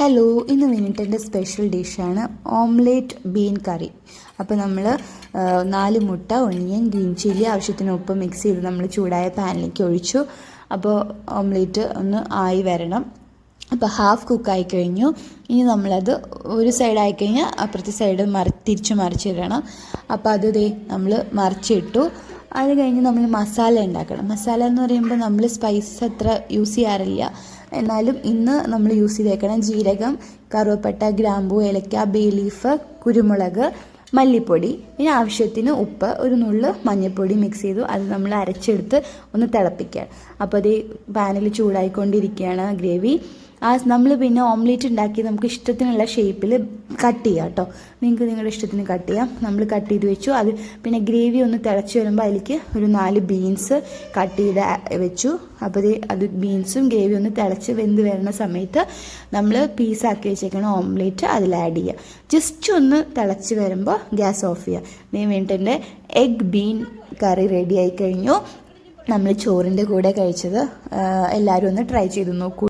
Hello ഇന്ന് മിനിറ്റിന്റെ special ഡിഷാണ് ഓംലേറ്റ് ബീൻ കറി അപ്പോൾ നമ്മൾ നാല് മുട്ട ഒണിയൻ ഗ്രീൻ ചില്ലി ആവശ്യത്തിന് ഉപ്പ് മിക്സ് ചെയ്ത് നമ്മൾ ചൂടായ പാനിലേക്ക് ഒഴിച്ചു. അപ്പോൾ ഓംലേറ്റ് ഒന്ന് ആയി വരണം. അപ്പോൾ ഹാഫ് കുക്കായി കഴിഞ്ഞു. ഇനി നമ്മളത് ഒരു സൈഡായി കഴിഞ്ഞാൽ അപ്പുറത്തെ സൈഡ് മറി തിരിച്ച് മറിച്ചിടണം. അപ്പോൾ അത് നമ്മൾ മറിച്ചിട്ടു. അത് കഴിഞ്ഞ് നമ്മൾ മസാല ഉണ്ടാക്കണം. മസാല എന്ന് പറയുമ്പോൾ നമ്മൾ സ്പൈസസ് അത്ര യൂസ് ചെയ്യാറില്ല. എന്നാലും ഇന്ന് നമ്മൾ യൂസ് ചെയ്തേക്കണം ജീരകം കറുവപ്പട്ട ഗ്രാമ്പു ഏലക്ക ബേ ലീഫ് കുരുമുളക് മല്ലിപ്പൊടി ഇനി ആവശ്യത്തിന് ഉപ്പ് ഒരു നുള്ള് മഞ്ഞൾപ്പൊടി മിക്സ് ചെയ്തു അത് നമ്മൾ അരച്ചെടുത്ത് ഒന്ന് തിളപ്പിക്കുക. അപ്പോൾ അത് പാനിൽ ചൂടായിക്കൊണ്ടിരിക്കുകയാണ് ഗ്രേവി. ആ നമ്മൾ പിന്നെ ഓംലേറ്റ് ഉണ്ടാക്കി നമുക്ക് ഇഷ്ടത്തിനുള്ള ഷേപ്പിൽ കട്ട് ചെയ്യാം കേട്ടോ. നിങ്ങൾക്ക് നിങ്ങളുടെ ഇഷ്ടത്തിന് കട്ട് ചെയ്യാം. നമ്മൾ കട്ട് ചെയ്ത് വെച്ചു. അത് പിന്നെ ഗ്രേവി ഒന്ന് തിളച്ച് വരുമ്പോൾ അതിലേക്ക് ഒരു നാല് ബീൻസ് കട്ട് ചെയ്ത് വെച്ചു. അപ്പോൾ അത് ബീൻസും ഗ്രേവി ഒന്ന് തിളച്ച് വെന്ത് വരുന്ന സമയത്ത് നമ്മൾ പീസാക്കി വെച്ചേക്കണ ഓംലേറ്റ് അതിൽ ആഡ് ചെയ്യുക ജസ്റ്റ് ഒന്ന് തിളച്ച് വരുമ്പോൾ ഗ്യാസ് ഓഫ് ചെയ്യുക നീ വേണ്ടിയിട്ട് എഗ് ബീൻ കറി റെഡി ആയി കഴിഞ്ഞു. നമ്മൾ ചോറിന്റെ കൂടെ കഴിച്ചത് എല്ലാവരും ഒന്ന് ട്രൈ ചെയ്ത് നോക്കൂ